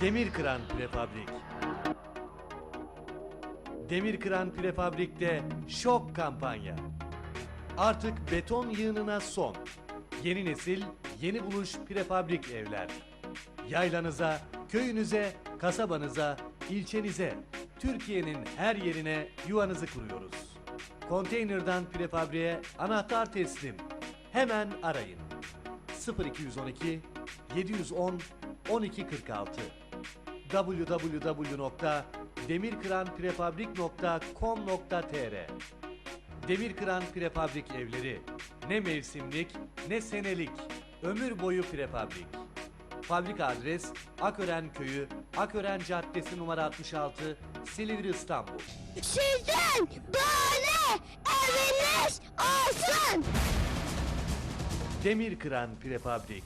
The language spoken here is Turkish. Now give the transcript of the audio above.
Demir Kıran Prefabrik. Demir Kıran Prefabrik'te şok kampanya. Artık beton yığınına son. Yeni nesil, yeni buluş prefabrik evler. Yaylanıza, köyünüze, kasabanıza, ilçenize, Türkiye'nin her yerine yuvanızı kuruyoruz. Konteynerden prefabriğe anahtar teslim. Hemen arayın. 0212 710 1246 www.demirkıranprefabrik.com.tr Demirkıran Prefabrik Evleri ne mevsimlik ne senelik ömür boyu prefabrik. Fabrika adres Akören Köyü, Akören Caddesi numara 66, Silivri İstanbul. Sizden böyle eviniz olsun. Demirkıran Prefabrik.